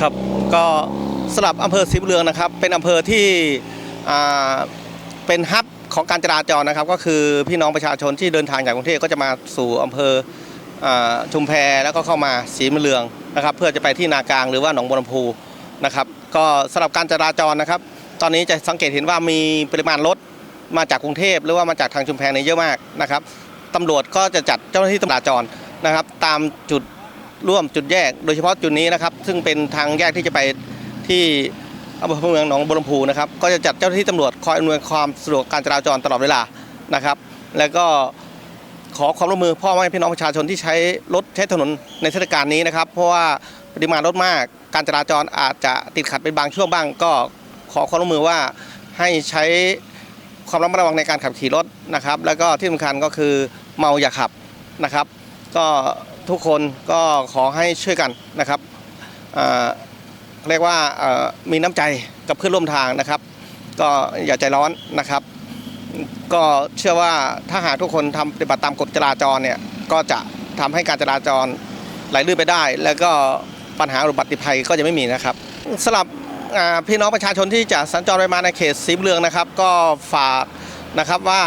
ครับก็สำหรับอำเภอศรีบุญเรืองนะครับ เป็นอำเภอที่เป็นฮับของการจราจรนะครับ ก็คือพี่น้องประชาชนที่เดินทางจากกรุงเทพก็จะมาสู่อำเภออชุมแพแล้วก็เข้ามาศรีบุญเรืองนะครับ เพื่อจะไปที่นากลางหรือว่าหนองบัวลำพูนะครับก็สำหรับการจราจรนะครับ ตอนนี้จะสังเกตเห็นว่ามีปริมาณรถมาจากกรุงเทพหรือว่ามาจากทางชุมแพเนี่เยอะมากนะครับตำรวจก็จะจัดเจ้าหน้าที่ตำรวจจราจรนะครับ ตามจุด ร่วมจุดแยก โดยเฉพาะจุดนี้นะครับ ซึ่งเป็นทางแยกที่จะไปที่อำเภอเมืองหนองบัวลำพูนะครับ ก็จะจัดเจ้าหน้าที่ตำรวจคอยอำนวยความสะดวกการจราจรตลอดเวลานะครับ แล้วก็ขอความร่วมมือพ่อแม่พี่น้องประชาชนที่ใช้รถใช้ถนนในเทศกาลนี้นะครับ เพราะว่าปริมาณรถมาก การจราจรอาจจะติดขัดเป็นบางช่วงบ้าง ก็ขอความร่วมมือว่าให้ใช้ความระมัดระวังในการขับขี่รถนะครับ แล้วก็ที่สำคัญก็คือเมาอย่าขับนะครับ ก็ ทุกคนก็ขอให้ช่วยกันนะครับเรียกว่ามีน้ำใจกับเพื่อนร่วมทางนะครับ ก็อย่าใจร้อนนะครับ ก็เชื่อว่าถ้าหากทุกคนทำปฏิบัติตามกฎจราจรเนี่ยก็จะทำให้การจราจรไหลลื่นไปได้ แล้วก็ปัญหาอุบัติภัยก็จะไม่มีนะครับสำหรับพี่น้องประชาชนที่จะสัญจรไปมาในเขตสีบเรืองนะครับ ก็ฝากนะครับว่า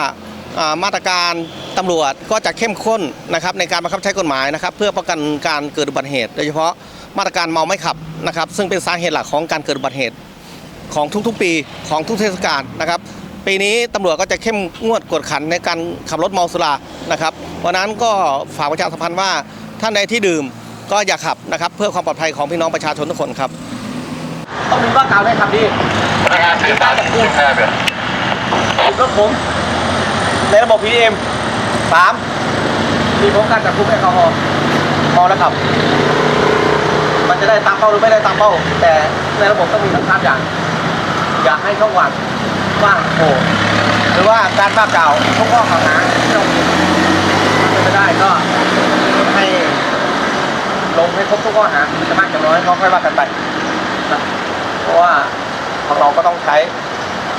มาตรการตำรวจก็จะเข้มข้นนะครับในการบังคับใช้กฎหมายนะครับ เพื่อป้องกันการเกิดอุบัติเหตุ โดยเฉพาะมาตรการเมาไม่ขับนะครับ ซึ่งเป็นสาเหตุหลักของการเกิดอุบัติเหตุของทุกๆ ปีของทุกเทศกาลนะครับ ปีนี้ตำรวจก็จะเข้มงวดกวดขันในการขับรถเมาสุรานะครับวันนั้นก็ฝากประชาสัมพันธ์ว่าท่านใดที่ดื่มก็อย่าขับนะครับ เพื่อความปลอดภัยของพี่น้องประชาชนทุกคนครับต้องมีว่ากล่าวได้ครับดีพนักงานสื่อสารที่แพร่แบบรถผม ในระบบ PDM สามมีพบการจับกุมแอลกอฮอล์เมาแล้วขับ มันจะได้ตามเป้าหรือไม่ได้ตามเป้า แต่ในระบบต้องมีทั้งสามอย่าง อย่าให้ช่องว่างว่างโผล่หรือว่าการบ้ากล่าวทุกข้อกล่าวหาที่เรามีเป็นไม่ได้ก็ให้ลงให้ครบทุกข้อหาจะมากจะน้อยก็ค่อยว่ากันไปนะเพราะว่าของเราก็ต้องใช้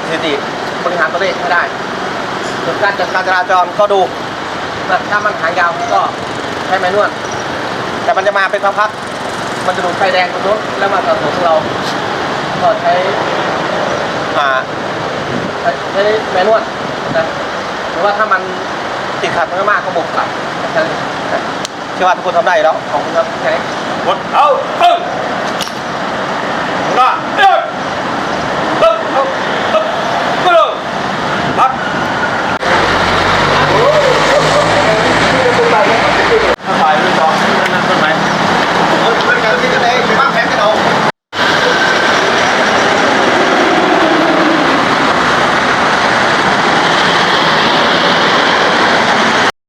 สถิติบริหารตัวเลขให้ได้ ส่วนการจัดการจราจรก็ดูนะถ้ามันหางยาวก็ใช้แมนนวลแต่มันจะมาเป็นพักๆมันจะดูดไฟแดงตรงนู้นแล้วมาถนนของเราก็ใช้อ่าใช้ใช้แมนนวลนะหรือว่าถ้ามันติดขัดมากๆก็บุกกลับเชื่อว่าทุกคนทำได้แล้วขอบคุณครับแค่นี้กดเอาเออ